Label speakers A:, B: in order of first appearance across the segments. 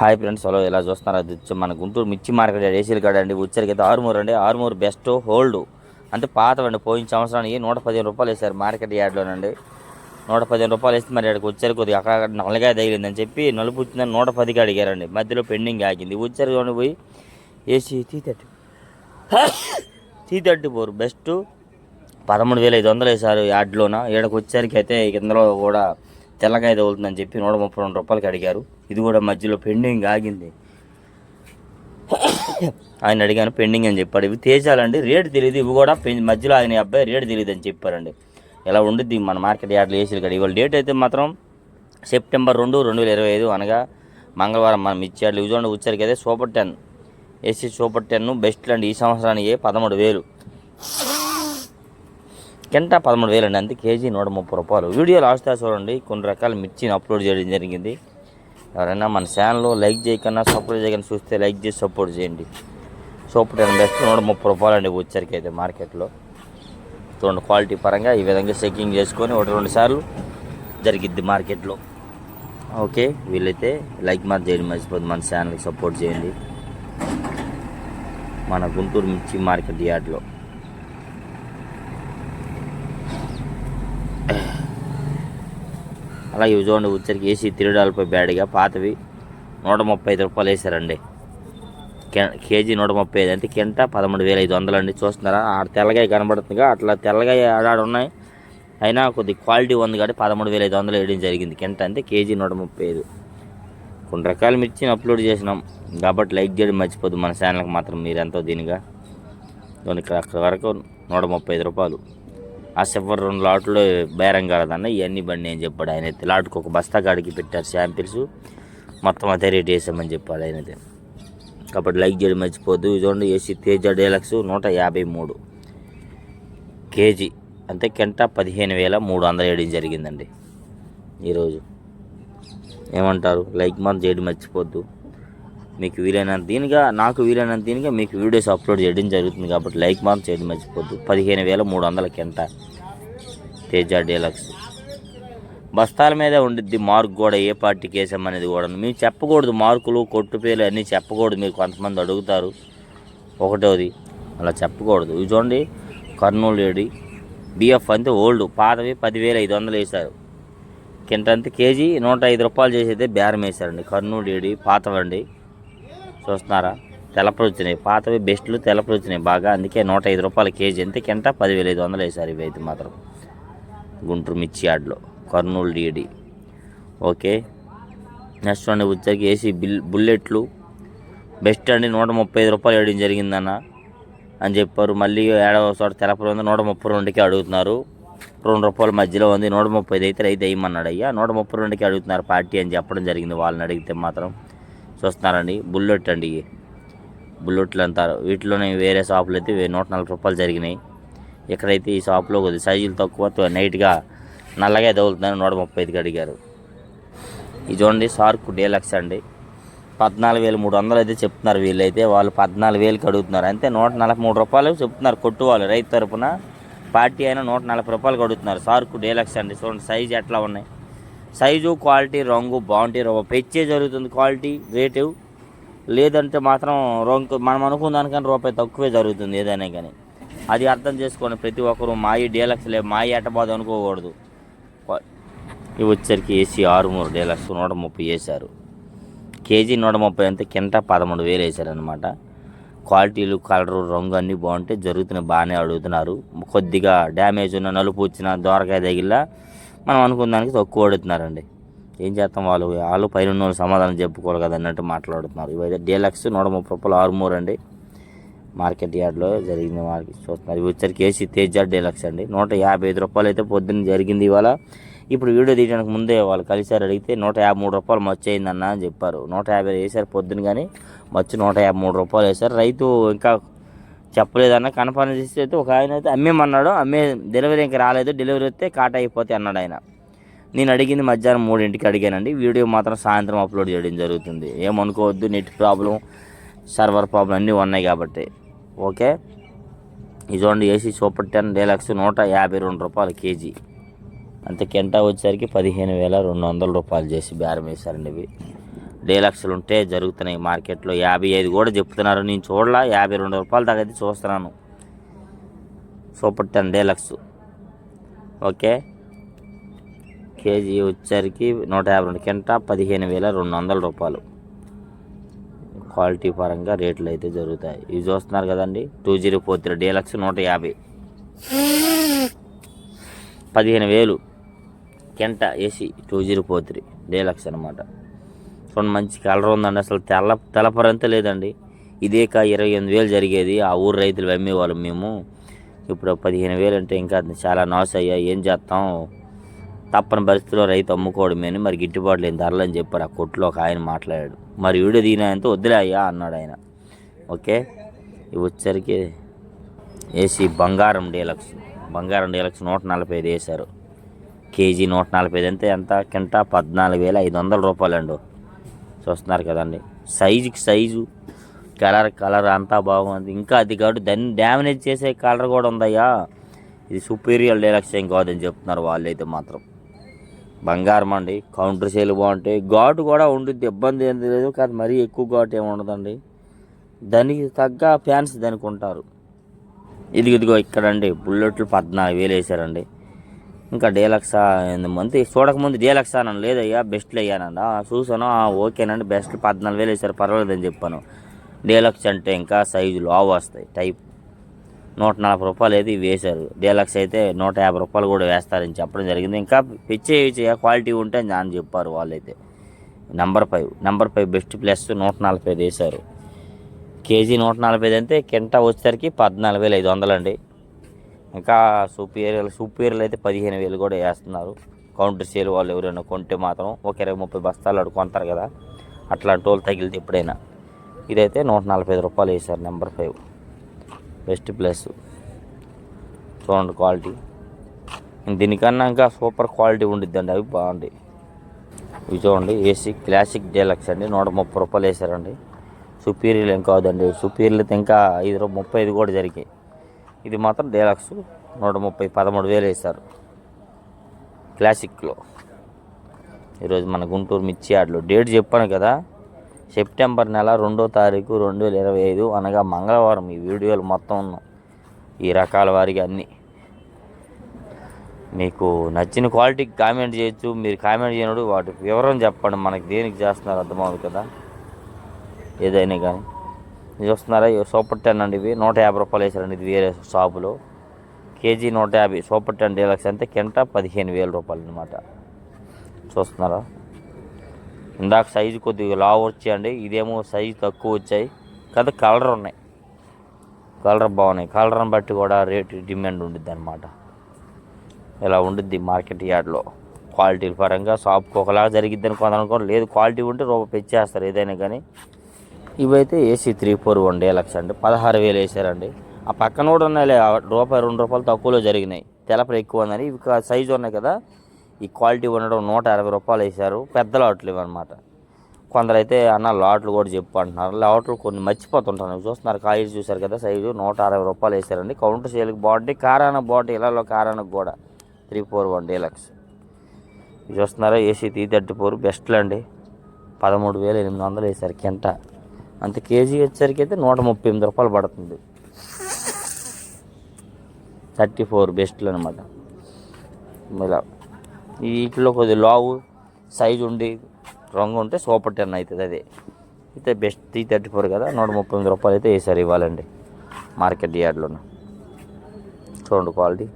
A: Hi friends hello ఇలా చూస్తున్నారు? అది మన గుంటూరు మిర్చి మార్కెట్ ఏసీలు కాడ అండి. వచ్చరికి అయితే ఆరుమూరు అండి. ఆరుమూరు బెస్ట్ హోల్డ్ అంటే పాతవండి పోయిన సంవత్సరానికి నూట పదిహేను రూపాయలు వేశారు మార్కెట్ యార్డ్లోనండి. నూట పదిహేను రూపాయలు వేస్తే మరి అక్కడికి వచ్చారు కొద్దిగా అక్కడ నల్లగా తగిలిందని చెప్పి నలుపు వచ్చిందని నూట పదికి అడిగారండి. మధ్యలో పెండింగ్ ఆగింది. వచ్చారు పోయి AC T thirty T thirty four best పదమూడు వేల ఐదు వందలు వేశారు యార్డ్లోన. ఈడకి వచ్చేసరికి అయితే ఇందులో కూడా తెల్లకాయ తగులుతుందని చెప్పి నూట ముప్పై రెండు రూపాయలకి అడిగారు. ఇది కూడా మధ్యలో పెండింగ్ ఆగింది. ఆయన అడిగాను పెండింగ్ అని చెప్పాడు. ఇవి తేజాలండి. రేటు తెలియదు ఇవి కూడా పెం- మధ్యలో ఆయన అబ్బాయి రేటు తెలియదు అని చెప్పారండి. ఇలా ఉండిద్ది? మన మార్కెట్ యార్డ్లు ఏసీలు కాడ ఇవాళ డేట్ అయితే మాత్రం సెప్టెంబర్ రెండు రెండు వేల ఇరవై ఐదు అనగా మంగళవారం మనం ఇచ్చాడు ఇవి చూడండి వచ్చారు కదా super ten. AC super ten best అండి ఈ సంవత్సరానికి పదమూడు వేలు. గంట పదమూడు వేలు అండి అంతే కేజీ నూట ముప్పై రూపాయలు. వీడియో లాస్ట్ దాకా చూడండి కొన్ని రకాల మిర్చిని అప్లోడ్ చేయడం జరిగింది. ఎవరైనా మన ఛానల్లో లైక్ చేయకన్నా సపోర్ట్ చేయకుండా చూస్తే లైక్ చేసి సపోర్ట్ చేయండి. సోపర్ టెన్ బెస్ట్ నూట ముప్పై రూపాయలు అండి వచ్చరికి అయితే మార్కెట్లో చూడండి క్వాలిటీ పరంగా ఈ విధంగా చెకింగ్ చేసుకొని ఒకటి రెండు సార్లు జరిగిద్ది మార్కెట్లో ఓకే వీలైతే లైక్ మాత్రం చేయడం మర్చిపోద్ది మన ఛానల్కి సపోర్ట్ చేయండి. మన గుంటూరు మిర్చి మార్కెట్ యార్డ్లో. అలాగే ఇవి చూడండి వచ్చరికి ఏసీ తిరడాలపై బ్యాడ్గా పాతవి. నూట ముప్పై ఐదు రూపాయలు వేసారండి కేజీ నూట ముప్పై ఐదు అంటే కింట పదమూడు వేల ఐదు వందలు అండి. చూస్తున్నారా? ఆడ తెల్లగాయ కనబడుతుందిగా. అట్లా తెల్లగాయ ఆడాడు ఉన్నాయి. అయినా కొద్ది క్వాలిటీ ఉంది కాబట్టి పదమూడు వేల ఐదు వందలు వేయడం జరిగింది. కింట అంటే కేజీ నూట ముప్పై ఐదు కొన్ని రకాల మిర్చిని అప్లోడ్ చేసినాం. కాబట్టి లైక్ చేయడం మర్చిపోద్దు. మన ఛానల్కి మాత్రం మీరెంతో దీనిగా. ఇదిగోండి అక్కడి వరకు నూట ముప్పై ఐదు రూపాయలు. ఆ సిఫర్ రెండు లాట్లు బేరం కాలేదన్న ఇవన్నీ బండి అని చెప్పాడు ఆయన అయితే. లాట్కి ఒక బస్తా కాడికి పెట్టారు శాంపిల్స్. మొత్తం అదే రేట్ వేసామని చెప్పాడు ఆయన అయితే. కాబట్టి లైక్ చేయడం మర్చిపోద్దు ఇది చూడండి ఏసీ తేజ డీలక్స్ నూట యాభై మూడు. కేజీ అంటే కెంట పదిహేను వేల మూడు వందలు వేయడం జరిగిందండి ఈరోజు. ఏమంటారు? లైక్ మనం చేయడం మర్చిపోద్దు మీకు వీలైనంత దీనిగా నాకు వీలైనంత దీనిగా మీకు వీడియోస్ అప్లోడ్ చేయడం జరుగుతుంది కాబట్టి లైక్ మాత్రం చేయడం మర్చిపోద్దు పదిహేను వేల మూడు వందల ఎంత తేజ డీలక్స్. బస్తాల మీద ఉండిద్ది మార్క్ కూడా ఏ పార్టీకి వేసామనేది కూడా మీరు చెప్పకూడదు మార్కులు కొట్టు పేర్లు అన్నీ చెప్పకూడదు. మీరు కొంతమంది అడుగుతారు. ఒకటోది అలా చెప్పకూడదు. ఇవి చూడండి కర్నూలు ఏడి బిఎఫ్ అంతే ఓల్డ్. పాతవి పదివేల ఐదు వందలు వేశారు. కింద అంతే కేజీ నూట ఐదు రూపాయలు చేసేదే బేరం వేశారండి. కర్నూలు ఏడి పాతవండి. చూస్తున్నారా? తెలపలు వచ్చినాయి పాతవి బెస్ట్లు తెలపలు వచ్చినాయి బాగా. అందుకే నూట ఐదు రూపాయల కేజీ అంతే పదివేల ఐదు వందలు వేశారు ఇవి అయితే మాత్రం. గుంటూరు మిర్చి యార్డ్లో కర్నూలు డిడి. ఓకే. నెక్స్ట్ అండి వచ్చాక ఏసీ బిల్ బుల్లెట్లు. బెస్ట్ అండి నూట ముప్పై ఐదు రూపాయలు వేయడం జరిగిందన్న అని చెప్పారు. మళ్ళీ ఏడవ చోట తెలపలు ఉంది నూట ముప్పై రెండుకి అడుగుతున్నారు. రెండు రూపాయల మధ్యలో ఉంది. నూట ముప్పై ఐదు అయితే రైతు వేయమన్నాడు. అయ్యా నూట ముప్పై రెండుకి అడుగుతున్నారు పార్టీ అని చెప్పడం జరిగింది. వాళ్ళని అడిగితే మాత్రం చూస్తున్నారండి. బుల్లెట్ అండి. బుల్లెట్లు అంటారు వీటిలోనే వేరే షాపులు అయితే నూట నలభై రూపాయలు జరిగినాయి. ఇక్కడైతే ఈ షాప్లో కొద్ది సైజులు తక్కువ నైట్గా నల్లగా తగులుతుందని నూట ముప్పై ఐదుకి అడిగారు. ఇది చూడండి షార్క్ డీలక్స్ అండి. పద్నాలుగు వేలు మూడు వందలు అయితే చెప్తున్నారు వీళ్ళైతే. వాళ్ళు పద్నాలుగు వేలకి అడుగుతున్నారు. అంతే నూట నలభై మూడు రూపాయలు చెప్తున్నారు కొట్టు వాళ్ళు రైతు తరపున పార్టీ అయినా నూట నలభై రూపాయలు అడుగుతున్నారు. సార్క్ డీలక్స్ అండి. చూడండి సైజు ఎట్లా ఉన్నాయి. సైజు క్వాలిటీ రంగు బాగుంటే పెంచే జరుగుతుంది క్వాలిటీ రేటు. లేదంటే మాత్రం రంగు మనం అనుకున్న దానికన్నా రూపాయి తక్కువే జరుగుతుంది ఏదైనా కానీ. అది అర్థం చేసుకోండి. ప్రతి ఒక్కరు మాయి డీలక్స్ లే మాయి ఎట్టబాదు అనుకోకూడదు. ఇవి వచ్చరికి ఏసీ ఆరు మూడు డీలక్స్ నూట ముప్పై వేశారు. కేజీ నూట ముప్పై అంతే కింట పదమూడు వేలు వేశారనమాట క్వాలిటీలు కలరు రంగు అన్నీ బాగుంటే జరుగుతున్నాయి బాగానే అడుగుతున్నారు. కొద్దిగా డ్యామేజ్ ఉన్న నలుపు వచ్చిన దోరకాయ తగిలా మనం అనుకున్న దానికి తక్కువ అడుగుతున్నారండి ఏం చేస్తాం వాళ్ళు? వాళ్ళు పైన వాళ్ళు సమాధానం చెప్పుకోవాలి కదా అన్నట్టు మాట్లాడుతున్నారు. ఇవైతే డీలక్స్ నూట ముప్పై రూపాయలు ఆరుమూరు అండి. మార్కెట్ యార్డ్లో జరిగింది మార్కెట్. చూస్తున్నారు. ఇవి వచ్చరికి ఏసీ తేజ డీలక్స్ అండి. నూట యాభై ఐదు రూపాయలు అయితే పొద్దున్న జరిగింది ఇవాళ. ఇప్పుడు వీడియో తీయడానికి ముందే వాళ్ళు కలిసారు అడిగితే నూట యాభై మూడు రూపాయలు మచ్చు అయిందన్న అని చెప్పారు. నూట యాభై వేశారు పొద్దున్న కానీ మచ్చు నూట యాభై మూడు రూపాయలు వేశారు రైతు ఇంకా చెప్పలేదన్న కన్ఫర్మ్ చేసి అయితే ఒక ఆయన అయితే అమ్మేమన్నాడు అమ్మే డెలివరీ ఇంకా రాలేదు డెలివరీ వస్తే కాట అయిపోతే అన్నాడు ఆయన. నేను అడిగింది మధ్యాహ్నం మూడింటికి అడిగానండి. వీడియో మాత్రం సాయంత్రం అప్లోడ్ చేయడం జరుగుతుంది. ఏమనుకోవద్దు నెట్ ప్రాబ్లం సర్వర్ ప్రాబ్లం అన్నీ ఉన్నాయి కాబట్టి. ఓకే? ఇది ఏసీ సూపర్ టెన్ డీలక్స్ నూట యాభై రెండు రూపాయలు కేజీ. అంతే కెంటా వచ్చేసరికి పదిహేను వేల రెండు వందల రూపాయలు చేసి బేరం వేశారండి ఇవి. డీలక్స్లు ఉంటే జరుగుతున్నాయి మార్కెట్లో. యాభై ఐదు కూడా చెప్తున్నారు. నేను చూడలా యాభై రెండు రూపాయల దాకా అయితే చూస్తున్నాను. Super ten deluxe. Okay. KG వచ్చరికి నూట యాభై రెండు కింట పదిహేను వేల రెండు వందల రూపాయలు. క్వాలిటీ పరంగా రేట్లు అయితే జరుగుతాయి. ఇవి చూస్తున్నారు కదండి. Two zero four three deluxe నూట యాభై. పదిహేను వేలు కెంట AC two zero four three deluxe అనమాట చూడండి మంచి కలర్ ఉందండి. అసలు తెల్ల తెల్లపరంతా లేదండి. ఇదే కా ఇరవై ఎనిమిది వేలు జరిగేది. ఆ ఊరు రైతులు అమ్మేవాళ్ళం మేము. ఇప్పుడు పదిహేను వేలు అంటే ఇంకా చాలా నాస్ అయ్యా. ఏం చేస్తాం? తప్పని పరిస్థితిలో రైతు అమ్ముకోవడమే అని మరి గిట్టుబాటు లేని ధరలు అని చెప్పారు ఆ కొట్లో ఒక ఆయన మాట్లాడాడు. మరి వీడియో దీనంతో వద్దులే అయ్యా అన్నాడు ఆయన. ఓకే? ఇవి వచ్చరికి ఏసీ బంగారం డీలక్స్ బంగారం డీలక్స్ నూట నలభై ఐదు వేశారు. కేజీ నూట నలభై ఐదు అంటే ఎంత? కింట పద్నాలుగు వేల ఐదు వందల రూపాయలు అండి చూస్తున్నారు కదండి సైజుకి సైజు కలర్ కలర్ అంతా బాగుంది. ఇంకా అది కాబట్టి దాన్ని డ్యామేజ్ చేసే కలర్ కూడా ఉందయ్యా. ఇది సుపీరియర్ డీలక్స్ ఏం కాదని చెప్తున్నారు వాళ్ళు అయితే మాత్రం. బంగారం అండి కౌంటర్ సేల్ బాగుంటాయి ఘాటు కూడా ఉండుద్ది ఇబ్బంది ఏం లేదు. కాదు మరీ ఎక్కువ ఘాటు ఏమి ఉండదండి. దానికి తగ్గ ఫ్యాన్స్ దానికి ఉంటారు. ఇదిగో ఇదిగో ఇక్కడండి బుల్లెట్లు పద్నాలుగు వేలు వేసారండి. ఇంకా డీలక్సా మంత్ చూడకముందు డీలక్సా అన్నాను లేదయ్యా బెస్ట్లు అయ్యానండి చూసాను ఓకేనండి బెస్ట్ పద్నాలుగు వేలు వేసారు పర్వాలేదని చెప్పాను. డీలక్స్ అంటే ఇంకా సైజు లావు వస్తాయి టైప్ నూట నలభై రూపాయలు అయితే ఇవి వేశారు. డీలక్స్ అయితే నూట యాభై రూపాయలు కూడా వేస్తారని చెప్పడం జరిగింది. ఇంకా పిచ్చే క్వాలిటీ ఉంటే అని చెప్పారు వాళ్ళైతే. Number five number five best plus నూట నలభై ఐదు వేశారు. కేజీ నూట నలభై ఐదు అంటే కింట వచ్చేసరికి పద్నాలుగు వేల ఐదు వందలండి. ఇంకా సూపీరియర్ సూపీరియర్లు అయితే పదిహేను వేలు కూడా వేస్తున్నారు. కౌంటర్ సేల్ వాళ్ళు ఎవరైనా కొంటే మాత్రం ఒక ఇరవై ముప్పై బస్తాలు అడు కొంటారు కదా. అట్లాంటి వాళ్ళు తగిలితే ఎప్పుడైనా. ఇదైతే నూట నలభై ఐదు రూపాయలు వేశారు నెంబర్ ఫైవ్. Best plus. చూడండి క్వాలిటీ. దీనికన్నా ఇంకా సూపర్ క్వాలిటీ ఉండిద్దండి అవి బాగుంది ఇవి చూడండి ఏసీ క్లాసిక్ డీలక్స్ అండి నూట ముప్పై రూపాయలు వేశారండి. సుపీరియర్ ఏం కాదండి సుపీరియర్ అయితే ఇంకా ఐదు ముప్పై ఐదు కూడా జరిగాయి. ఇది మాత్రం డీలక్స్ నూట ముప్పై పదమూడు వేలు వేశారు. క్లాసిక్లో. ఈరోజు మన గుంటూరు మిర్చి యార్డ్లో. డేట్ చెప్పాను కదా సెప్టెంబర్ నెల రెండో తారీఖు రెండు వేల ఇరవై ఐదు అనగా మంగళవారం ఈ వీడియోలు మొత్తం ఉన్నాం. ఈ రకాల వారికి అన్నీ. మీకు నచ్చిన క్వాలిటీకి కామెంట్ చేయొచ్చు. మీరు కామెంట్ చేయనప్పుడు వాటి వివరం చెప్పండి. మనకి దేనికి చేస్తున్నారు అర్థమవుతుంది కదా. ఏదైనా కానీ. చూస్తున్నారా? సూపర్ టెన్ అండి ఇవి. నూట యాభై రూపాయలు వేసారండి ఇది వేరే షాపులో. కేజీ నూట యాభై సూపర్ టెన్ డీలక్స్ అంటే కింట పదిహేను వేల రూపాయలు అనమాట చూస్తున్నారా? ఇందాక సైజు కొద్దిగా లావు వచ్చాయండి. ఇదేమో సైజు తక్కువ వచ్చాయి. కదా కలర్ ఉన్నాయి. కలర్ బాగున్నాయి. కలర్ని బట్టి కూడా రేటు డిమాండ్ ఉండిద్ది అనమాట ఇలా ఉండిద్ది మార్కెట్ యార్డ్లో. క్వాలిటీ పరంగా షాప్కి ఒకలాగా జరిగిద్దని అనుకోదనుకో లేదు. క్వాలిటీ ఉంటే రూపాయి పెంచేస్తారు ఏదైనా కానీ. ఇవైతే AC three four one deluxe అండి. పదహారు వేలు వేసారండి. ఆ పక్కన కూడా ఉన్నాయి రూపాయి రెండు రూపాయలు తక్కువలో జరిగినాయి. తెలపలు ఎక్కువ ఉందని. ఇవి సైజు ఉన్నాయి కదా. ఈ క్వాలిటీ ఉండడం నూట అరవై రూపాయలు వేసారు. పెద్ద లాట్లు ఇవన్నమాట కొందరైతే అన్న లాట్లు కూడా చెప్పు అంటున్నారు. లాట్లు కొన్ని మర్చిపోతుంటాను. చూస్తున్నారు కాయలు చూశారు కదా సైజు నూట అరవై రూపాయలు వేసారండి. కౌంటర్ సేల్కి బాడీ కారాన బాడీ ఇలా కారానికి కూడా. త్రీ ఫోర్ వన్ డీలక్స్ చూస్తున్నారా? ఏసీ త్రీ థర్టీ ఫోర్ బెస్ట్లు అండి పదమూడు వేల ఎనిమిది వందలు వేశారు కింట. అంత కేజీ వచ్చేసరికి అయితే నూట ముప్పై ఎనిమిది రూపాయలు పడుతుంది. థర్టీ ఫోర్ బెస్ట్లు అనమాట ఇలా వీటిలో కొద్దిగా లావు సైజు ఉండి రంగు ఉంటే సూపర్ టెన్ అవుతుంది అదే. అయితే బెస్ట్ త్రీ థర్టీ ఫోర్ కదా నూట ముప్పై ఎనిమిది రూపాయలు అయితే వేసారు ఇవ్వాలండి మార్కెట్ యార్డ్లోనే. చూడండి క్వాలిటీ.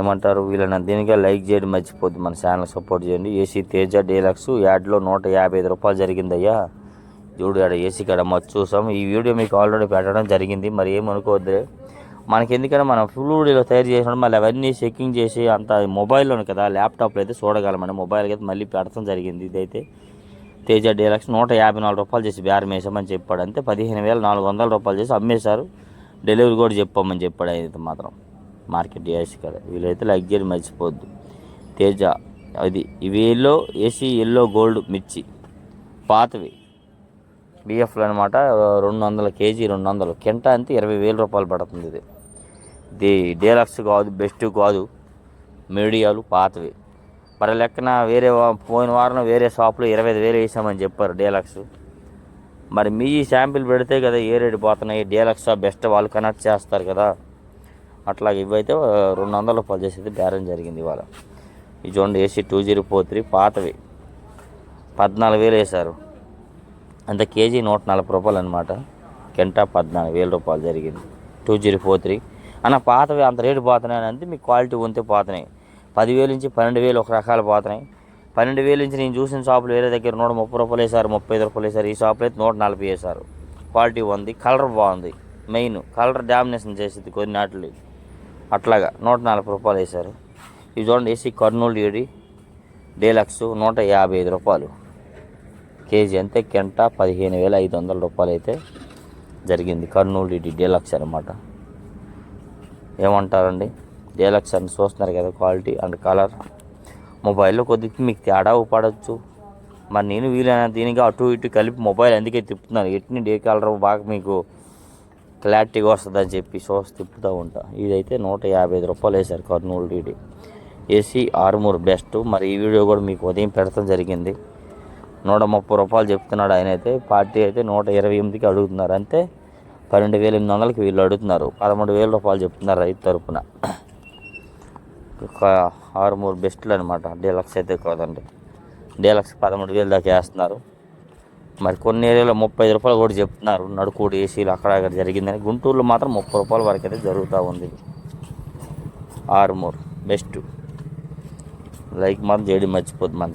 A: ఏమంటారు? వీళ్ళని దీనికే లైక్ చేయడం మర్చిపోద్ది మన ఛానల్ సపోర్ట్ చేయండి. ఏసీ తేజ డీలక్స్ యాడ్లో నూట యాభై ఐదు రూపాయలు జరిగిందయ్యా. చూడు ఆడ ఏసీ కాడ మచ్చు చూసాం ఈ వీడియో మీకు ఆల్రెడీ పెట్టడం జరిగింది. మరి ఏమనుకోవద్దు మనకి ఎందుకంటే మనం ఫుల్ వీడియోలో తయారు చేసినప్పుడు మళ్ళీ అవన్నీ చెక్కింగ్ చేసి అంత మొబైల్లోనే కదా ల్యాప్టాప్లో అయితే చూడగలమండి మొబైల్కి అయితే మళ్ళీ పెడతాం జరిగింది ఇదైతే. తేజ డీలక్స్ నూట యాభై నాలుగు రూపాయలు చేసి బేరం వేసామని చెప్పాడు. అంతే పదిహేను వేల నాలుగు వందల రూపాయలు చేసి అమ్మేశారు. డెలివరీ కూడా చెప్పామని చెప్పాడు అయితే మాత్రం. మార్కెట్ ఏసీ కాడ. వీళ్ళైతే లగ్జరీ మర్చిపోద్దు. తేజ అది ఇవి ఎల్లో ఏసీ ఎల్లో గోల్డ్ మిర్చి. పాతవి. బిఎఫ్లు అనమాట రెండు వందల కేజీ రెండు వందలు. కింట అంతే ఇరవై వేల రూపాయలు పడుతుంది ఇది. ఇది డీలక్స్ కాదు బెస్ట్ కాదు. మీడియాలు పాతవి. మరి లెక్కన వేరే పోయిన వారం వేరే షాప్లో ఇరవై ఐదు వేలు వేసామని చెప్పారు డీలక్స్. మరి మీ శాంపిల్ పెడితే కదా ఏ రేటు పోతున్నాయి? డీలక్స్ బెస్ట్ వాళ్ళు కనెక్ట్ చేస్తారు కదా. అట్లా ఇవైతే రెండు వందల రూపాయలు చేసేది బేరం జరిగింది ఇవాళ. ఈ చూడండి AC two zero four three పాతవి. పద్నాలుగు వేలు వేశారు. అంత కేజీ నూట నలభై రూపాయలు అనమాట కెంటా పద్నాలుగు వేల రూపాయలు జరిగింది. Two zero four three. అన్న పాతవి అంత రేటు పోతున్నాయి అంటే మీకు క్వాలిటీ ఉంటే పోతున్నాయి. పదివేలు నుంచి పన్నెండు వేలు ఒక రకాలు పోతున్నాయి. పన్నెండు వేలు నుంచి నేను చూసిన షాపులు వేరే దగ్గర నూట ముప్పై రూపాయలు వేశారు ముప్పై ఐదు రూపాయలు వేశారు. ఈ షాపులో అయితే నూట నలభై వేశారు. క్వాలిటీ ఉంది కలర్ బాగుంది. మెయిన్ కలర్ డామినేషన్ చేసింది కొన్ని నాటిలు అట్లాగా నూట నలభై రూపాయలు వేశారు. ఇది చూడండి ఏసీ కర్నూలు ఏడి డీలక్స్ నూట యాభై ఐదు రూపాయలు. కేజీ అంతే కెంట పదిహేను వేల ఐదు వందల రూపాయలు అయితే జరిగింది. కర్నూలు ఇది డీలక్స్ అనమాట ఏమంటారండి? డీలక్స్ అని చూస్తున్నారు కదా క్వాలిటీ అండ్ కలర్. మొబైల్లో కొద్దిగా మీకు తేడా పడవచ్చు మరి నేను వీలైన దీనికి అటు ఇటు కలిపి మొబైల్ అందుకే తిప్పుతున్నాను? ఎట్ని డే కలర్ బాగా మీకు క్లారిటీగా వస్తుందని చెప్పి షోస్ తిప్పుతూ ఉంటా. ఇదైతే నూట యాభై ఐదు రూపాయలు వేశారు Kurnool DD. AC Armoor best. మరి ఈ వీడియో కూడా మీకు ఉదయం పెడతాం జరిగింది. నూట ముప్పై రూపాయలు చెప్తున్నాడు ఆయన అయితే పార్టీ అయితే నూట ఇరవై ఎనిమిదికి అడుగుతున్నారు. అంతే పన్నెండు వేల ఎనిమిది వందలకి వీళ్ళు అడుగుతున్నారు. పదమూడు వేల రూపాయలు చెప్తున్నారు రైతు తరపున. ఆరు మూడు బెస్ట్లు అనమాట డీలక్స్ అయితే కాదండి. డీలక్స్ పదమూడు వేలు దాకా వేస్తున్నారు. మరి కొన్ని ఏరియాలో ముప్పై ఐదు రూపాయలు కూడా చెప్తున్నారు. నడుకోడు ఏసీలు అక్కడ అక్కడ జరిగిందని. గుంటూరులో మాత్రం ముప్పై రూపాయల వరకు అయితే జరుగుతూ ఉంది. ఆరు మూడు బెస్ట్. లైక్ మాత్రం చేయడం మర్చిపోద్ది మంచి